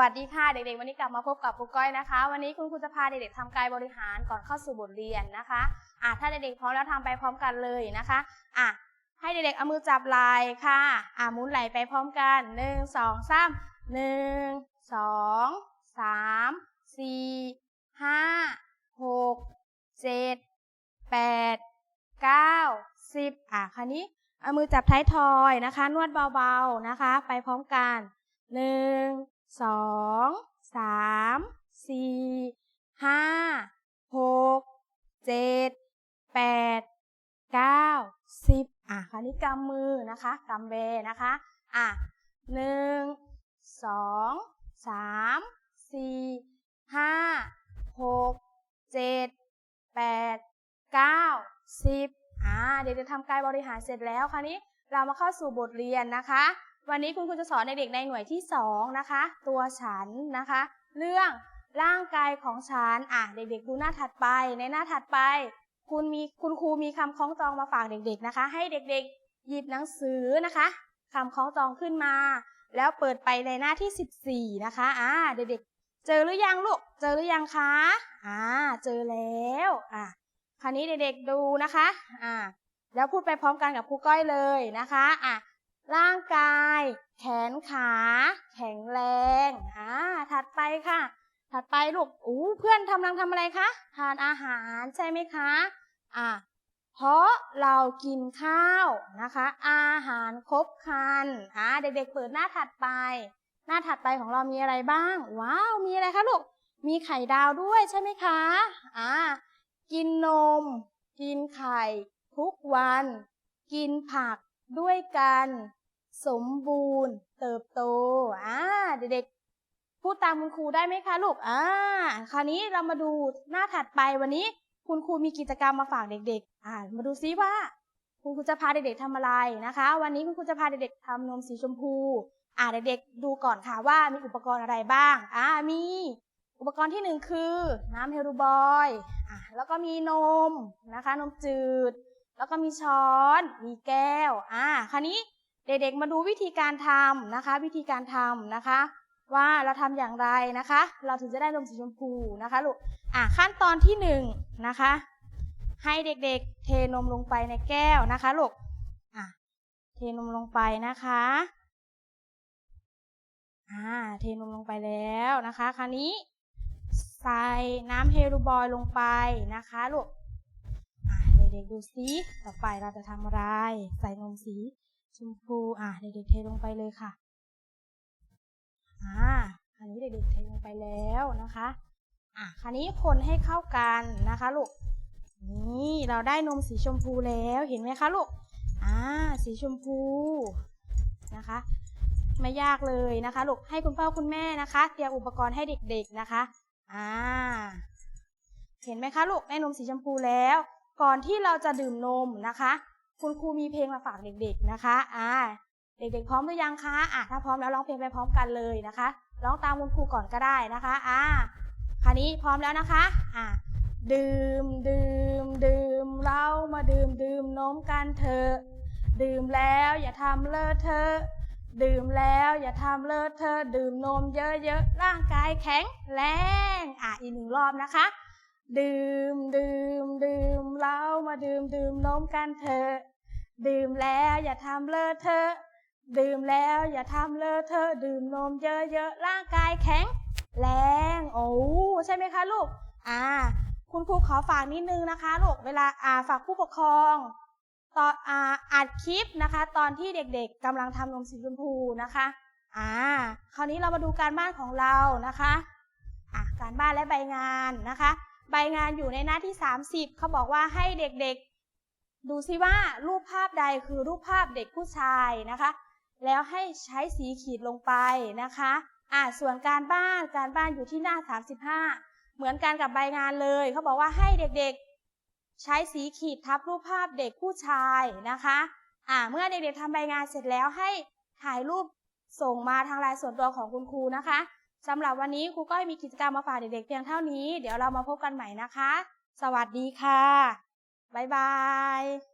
วัสดีค่ะเด็กๆ วันนี้กลับมาพบกับครูก้อยนะคะ วันนี้คุณครูจะพาเด็กๆทำกายบริหารก่อนเข้าสู่บทเรียนนะคะอะถ้าเด็กๆพร้อมแล้วทำไปพร้อมกันเลยนะคะอะให้เด็กๆเอามือจับไหล่ค่ะอะหมุนไหล่ไปพร้อมกันหนึ่งสองสามหนึ่งสองสามสี่ห้าหกเจ็ดแปดเก้าสิบอะคราวนี้เอามือจับท้ายทอยนะคะ นวดเบาๆนะคะ ไปพร้อมกันหนึ่ง สองสามสี่ห้าหกเจ็ดแปดเก้าสิบอะคราวนี้กำมือนะคะกำเบนะคะอะหนึ่งสองสามสี่ห้าหกเจ็ดแปดเก้าสิบอ่าเด็กๆทำกายบริหารเสร็จแล้วคราวนี้เรามาเข้าสู่บทเรียนนะคะ วันนี้คุณครูจะสอนเด็กๆในหน่วยที่สองนะคะ ตัวฉันนะคะ เรื่องร่างกายของฉันอะเด็กๆดูหน้าถัดไป ในหน้าถัดไป คุณมีคุณครูมีคำคล้องจองมาฝากเด็กๆนะคะ ให้เด็กๆ หยิบหนังสือนะคะคำคล้องจองขึ้นมา แล้วเปิดไปในหน้าที่ 14 นะคะอ่าเด็กๆ เจอหรือยังลูกเจอหรือยังคะอ่าเจอแล้วอะคราวนี้เด็กๆดูนะคะอ่าแล้วพูดไปพร้อมกันกับครูก้อยเลยนะคะอะ ร่างกาย แขนขา แข็งแรงอ่าถัดไปค่ะ ถัดไปลูกอู้เพื่อนทำลังทำอะไรคะทานอาหารใช่ไหมคะอ่าเพราะเรากินข้าวนะคะ อาหารครบครันอ่าเด็กๆเปิดหน้าถัดไป หน้าถัดไปของเรามีอะไรบ้าง ว้าวมีอะไรคะลูกมีไข่ดาวด้วยใช่ไหมคะอ่ากินนม กินไข่ ทุกวัน กินผัก ด้วยกันสมบูรณ์ เติบโตอ่าเด็กๆพูดตามคุณครูได้ไหมคะลูกอ่าคราวนี้เรามาดูหน้าถัดไปวันนี้ คุณครูมีกิจกรรมมาฝากเด็กๆ อ่า มาดูซิว่า คุณครูจะพาเด็กๆทำอะไรนะคะ วันนี้คุณครูจะพาเด็กๆทำนมสีชมพู อ่าเด็กๆดูก่อนค่ะว่ามีอุปกรณ์อะไรบ้างอ่ามีอุปกรณ์ที่หนึ่งคือน้ำเฮลูบอยอ่าแล้วก็มีนมนะคะ นมจืด แล้วก็มีช้อน มีแก้ว อ่า คราวนี้เด็กๆมาดูวิธีการทำนะคะ วิธีการทำนะคะ ว่าเราทำอย่างไรนะคะ เราถึงจะได้นมสีชมพูนะคะลูก อะขั้นตอนที่หนึ่งนะคะ ให้เด็กๆ เทนมลงไปในแก้วนะคะลูก อะเทนมลงไปนะคะ อ่า เทนมลงไปแล้วนะคะ คราวนี้ใส่น้ำเฮลูบอยลงไปนะคะลูก เด็กๆดูซิต่อไปเราจะทำอะไร ใส่นมสีชมพู อะเด็กๆเทลงไปเลยค่ะ อ่า อันนี้เด็กๆเทลงไปแล้วนะคะ อะคราวนี้คนให้เข้ากันนะคะลูก นี่เราได้นมสีชมพูแล้วเห็นไหมคะลูก อ่า สีชมพูนะคะไม่ยากเลยนะคะลูกให้คุณพ่อคุณแม่นะคะ เตรียมอุปกรณ์ให้เด็กๆนะคะ อ่า เห็นไหมคะลูกได้นมสีชมพูแล้ว ก่อนที่เราจะดื่มนมนะคะ คุณครูมีเพลงมาฝากเด็กๆนะคะอ่าเด็กๆพร้อมหรือยังคะอะถ้าพร้อมแล้วร้องเพลงไปพร้อมกันเลยนะคะร้องตามคุณครูก่อนก็ได้นะคะอ่าคราวนี้พร้อมแล้วนะคะอ่าดื่มดื่มดื่มเรามาดื่มดื่มนมกันเถอะดื่มแล้วอย่าทำเลอะเทอะดื่มแล้วอย่าทำเลอะเทอะดื่มนมเยอะๆร่างกายแข็งแรงอะอีกหนึ่งรอบนะคะ ดื่มดื่ม มาดื่มดื่มนมกันเถอะดื่มแล้วอย่าทำเลอะเทอะดื่มแล้วอย่าทำเลอะเทอะดื่มนมเยอะๆร่างกายแข็ง แรงโอ้ใช่ไหมคะลูกอ่า คุณครูขอฝากนิดนึงนะคะลูกเวลาอ่าฝากผู้ปกครองตอนอ่าอัดคลิปนะคะ ตอนที่เด็กๆกำลังทำนมสีชมพูนะคะอ่าคราวนี้เรามาดูการบ้านของเรานะคะอะการบ้านและใบงานนะคะ ใบงานอยู่ในหน้าที่ 30 เขาบอกว่าให้เด็กๆ ดูซิว่ารูปภาพใดคือรูปภาพเด็กผู้ชายนะคะ แล้วให้ใช้สีขีดลงไปนะคะอ่าส่วนการบ้านการบ้านอยู่ที่หน้า 35 เหมือนกันกับใบงานเลย เขาบอกว่าให้เด็กๆ ใช้สีขีดทับรูปภาพเด็กผู้ชายนะคะอ่าเมื่อเด็กๆทำใบงานเสร็จแล้วให้ถ่ายรูปส่งมาทางไลน์ส่วนตัวของคุณครูนะคะ สำหรับวันนี้ครูก้อยมีกิจกรรมมาฝากเด็กๆเพียงเท่านี้ เดี๋ยวเรามาพบกันใหม่นะคะ สวัสดีค่ะ บ๊ายบาย